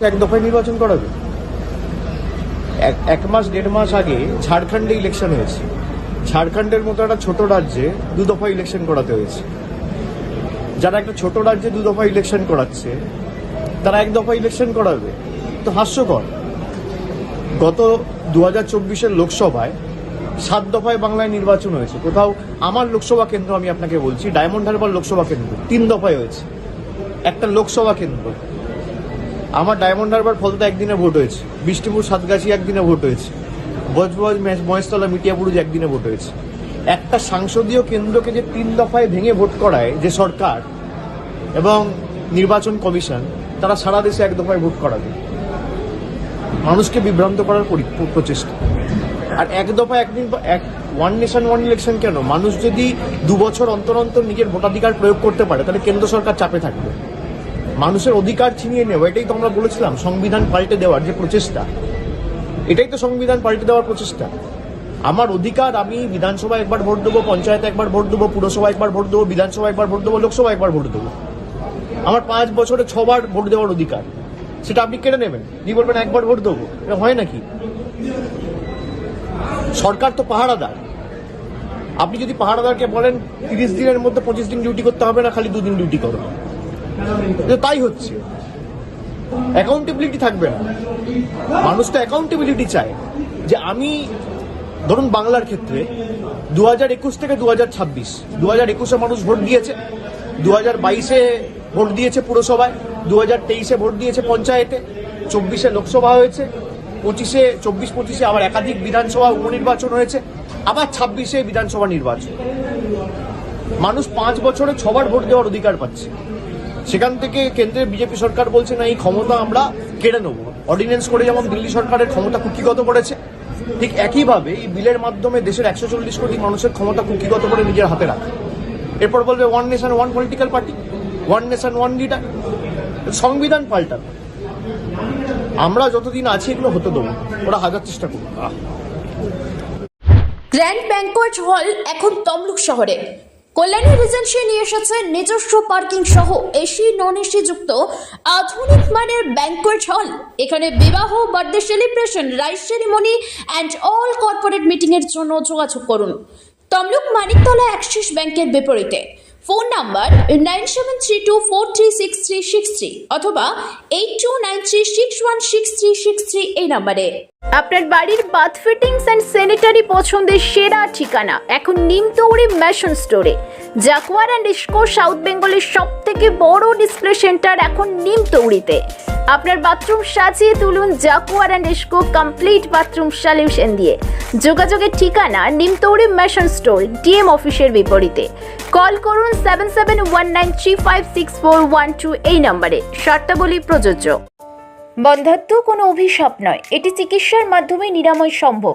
এক দফায় নির্বাচন করাবে এক মাস, দেড় মাস আগে ঝাড়খণ্ডে ইলেকশন হয়েছে। ঝাড়খণ্ডের মতো একটা ছোট রাজ্যে দু দফা ইলেকশন করাতে হয়েছে। যারা একটা ছোট রাজ্যে দু দফা ইলেকশন করাচ্ছে, তারা এক দফা ইলেকশন করাবে। তো হাস্যকর। গত দু হাজার চব্বিশের লোকসভায় সাত দফায় বাংলায় নির্বাচন হয়েছে। কোথাও আমার লোকসভা কেন্দ্র আমি আপনাকে বলছি, ডায়মন্ড হারবার লোকসভা কেন্দ্র, তিন দফায় হয়েছে। একটা লোকসভা কেন্দ্র। আমার ডায়মন্ড হারবার ফলতা একদিনে ভোট হয়েছে। বিষ্ণুপুর, সাতগাছি একদিনে ভোট হয়েছে। বজবজ মহেশতলা মিটিয়াপুরুজ একদিনে ভোট হয়েছে। একটা সাংসদীয় কেন্দ্রকে যে তিন দফায় ভেঙে ভোট করায় যে সরকার এবং নির্বাচন কমিশন, তারা সারা দেশে এক দফায় ভোট করাবে। মানুষকে বিভ্রান্ত করার পরি- প্রচেষ্টা। আর এক দফা একদিন এক ওয়ান নেশন ওয়ান ইলেকশন কেন? মানুষ যদি দু বছর অন্তর অন্তর নিজের ভোটাধিকার প্রয়োগ করতে পারে, তাহলে কেন্দ্র সরকার চাপে থাকবে। মানুষের অধিকার ছিনিয়ে নেওয়া, এটাই তো আমরা বলেছিলাম, সংবিধান পাল্টে দেওয়ার যে প্রচেষ্টা। এটাই তো সংবিধান পাল্টে দেওয়ার প্রচেষ্টা। আমার অধিকার আমি বিধানসভায় একবার ভোট দেবো, পঞ্চায়েতে একবার ভোট দেবো পুরসভা একবার ভোট দেবো বিধানসভা একবার ভোট দেবো লোকসভা একবার ভোট দেবো। আমার পাঁচ বছরে ছবার ভোট দেওয়ার অধিকার। সেটা আপনি কেড়ে নেবেন? দিয়ে বলবেন, একবার ভোট দেবো? এটা হয় নাকি? সরকার তো পাহারাদার। আপনি যদি পাহারাদারকে বলেন, তিরিশ দিনের মধ্যে পঁচিশ দিন ডিউটি করতে হবে না, খালি দুদিন ডিউটি করো। কিন্তু তাই হচ্ছে। অ্যাকাউন্টেবিলিটি থাকবে না। মানুষ তো অ্যাকাউন্টেবিলিটি চায় যে আমি, ধরুন বাংলার ক্ষেত্রে দু হাজার একুশ থেকে দু হাজার ছাব্বিশ দু হাজার একুশে মানুষ ভোট দিয়েছে দু হাজার বাইশে ভোট দিয়েছে পুরসভায় দু হাজার তেইশে ভোট দিয়েছে পঞ্চায়েতে, চব্বিশে লোকসভা হয়েছে, পঁচিশে, চব্বিশ পঁচিশে আবার একাধিক বিধানসভা উপনির্বাচন হয়েছে, আবার ছাব্বিশে বিধানসভা নির্বাচন। মানুষ পাঁচ বছরে ছবার ভোট দেওয়ার অধিকার পাচ্ছে। সেখান থেকে কেন্দ্রের বিজেপি সরকার বলছে, না, এই ক্ষমতা আমরা কেড়ে নেব। অর্ডিন্যান্স করে যেমন দিল্লি সরকারের ক্ষমতা কুক্ষিগত করেছে, ঠিক একইভাবে এই বিলের মাধ্যমে দেশের একশো চল্লিশ কোটি মানুষের ক্ষমতা কুক্ষিগত করে নিজের হাতে রাখে। এরপর বলবে one nation one political party one nation one leader সংবিধান পাল্টানো আমরা যতদিন আছি, এগুলো হতে দেবো ওরা হাজার চেষ্টা করুক। গ্র্যান্ড ব্যাংকোয়েট হল এখন তমলুক শহরে। কল্যাণী রিজেন্সি নিয়ে এসেছে নিজস্ব পার্কিং সহ এসি নন এসি যুক্ত আধুনিক মানের ব্যাংকোয়েট হল এখানে বিবাহ birthday celebration rice ceremony and all corporate মিটিংয়ের জন্য যোগাযোগ করুন। তমলুক মানিকতলা অ্যাক্সিস ব্যাংকের বিপরীতে। Phone number nine seven three two four three six three six three অথবা eight two nine three six one six three six three এই নাম্বারে। আপনার বাড়ির বাথ ফিটিংস অ্যান্ড স্যানিটারি পছন্দের সেরা ঠিকানা এখন নিমতৌড়ি ম্যাশন স্টোরে। জাকুয়ার অ্যান্ড ইস্কো সাউথ বেঙ্গলের সব থেকে বড় ডিসপ্লে সেন্টার এখন নিমতৌড়িতে। আপনার বাথরুম সাজিয়ে তুলুন Jaquar and Essco complete bathroom solution দিয়ে। যোগাযোগের ঠিকানা নিমতৌরি মেশন স্টোর, ডিএম অফিসের বিপরীতে। কল করুন seven seven one nine three five six four one two এই নম্বরে। শর্তাবলী প্রযোজ্য। বন্ধাত্ম কোনো অভিশাপ নয়। এটি চিকিৎসার মাধ্যমে নিরাময় সম্ভব।